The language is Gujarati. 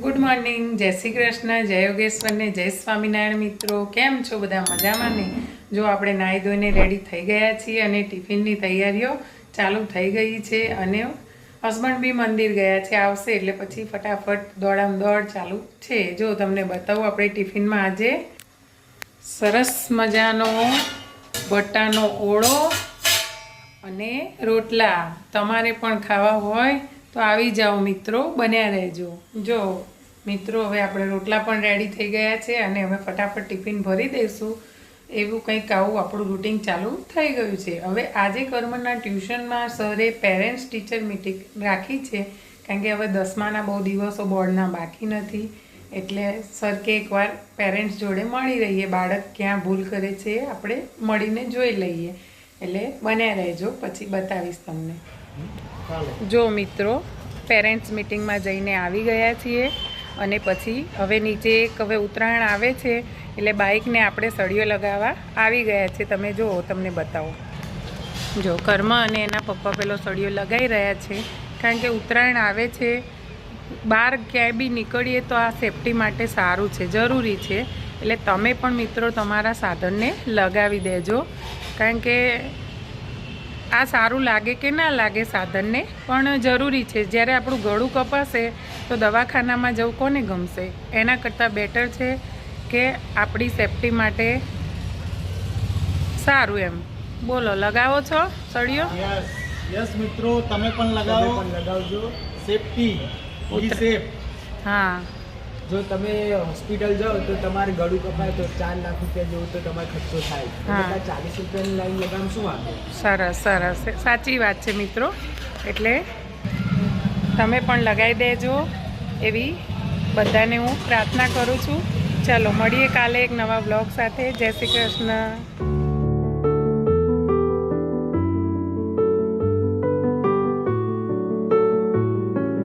ગુડ મોર્નિંગ, જય શ્રી કૃષ્ણ, જય યોગેશ્વરને જય સ્વામિનારાયણ મિત્રો. કેમ છો બધા મજામાં ને? જો આપણે નાહી ધોઈને રેડી થઈ ગયા છીએ અને ટિફિનની તૈયારીઓ ચાલુ થઈ ગઈ છે અને હસબન્ડ બી મંદિર ગયા છે, આવશે એટલે પછી ફટાફટ દોડામ દોડ ચાલુ છે. જો તમને બતાવું, આપણે ટિફિનમાં આજે સરસ મજાનો બટાનો ઓળો અને રોટલા. તમારે પણ ખાવા હોય તો આવી જાઓ મિત્રો, બન્યા રહેજો. જો, મિત્રો, હવે આપણે રોટલા પણ રેડી થઈ ગયા છે અને હવે ફટાફટ ટિફિન ભરી દઈશું. એવું કંઈક આવું આપણું રૂટિન ચાલુ થઈ ગયું છે. હવે આજે કર્મના ટ્યુશનમાં સરે પેરેન્ટ્સ ટીચર મિટિંગ રાખી છે, કારણ કે હવે દસમાના બહુ દિવસો બોર્ડના બાકી નથી. એટલે સર કે એકવાર પેરેન્ટ્સ જોડે મળી રહીએ. બાળક ક્યાં ભૂલ કરે છે આપણે મળીને જોઈ લઈએ. એટલે બન્યા રહેજો. પછી બતાવીશ તમને. જો મિત્રો પેરેન્ટ્સ મિટિંગમાં જઈને આવી ગયા છીએ અને પછી હવે નીચે એક હવે ઉત્તરાયણ આવે છે, એટલે બાઇકને આપણે સળિયો લગાવવા આવી ગયા છે તમે જુઓ, તમને બતાવો. જો, કર્મ અને એના પપ્પા પેલો સળિયો લગાવી રહ્યા છે. કારણ કે ઉત્તરાયણ આવે છે, બહાર ક્યાંય બી નીકળીએ તો આ સેફટી માટે સારું છે, જરૂરી છે. એટલે તમે પણ મિત્રો તમારા સાધનને લગાવી દેજો. કારણ કે આ સારું લાગે કે ના લાગે સાધનને? પણ જરૂરી છે. જ્યારે આપણું ગળું કપાશે તો દવાખાનામાં જવું કોને ગમશે? એના કરતાં બેટર છે કે આપણી સેફટી માટે સારું એમ. બોલો લગાવો છો સળિયો? યસ યસ મિત્રો તમે પણ લગાવો. લગાવજો. સેફટી હા. જો તમે હોસ્પિટલ જાઓ તો તમારે ગળું કપાય તો ચાર લાખ રૂપિયા જેવું તો તમારે ખર્ચો થાય. ચાલીસ રૂપિયાની લાઈન લગામ શું વાંધો? સરસ સરસ. સાચી વાત છે મિત્રો. એટલે તમે પણ લગાવી દેજો એવી બધાને હું પ્રાર્થના કરું છું. ચાલો મળીએ કાલે એક નવા બ્લોગ સાથે. જય શ્રી કૃષ્ણ.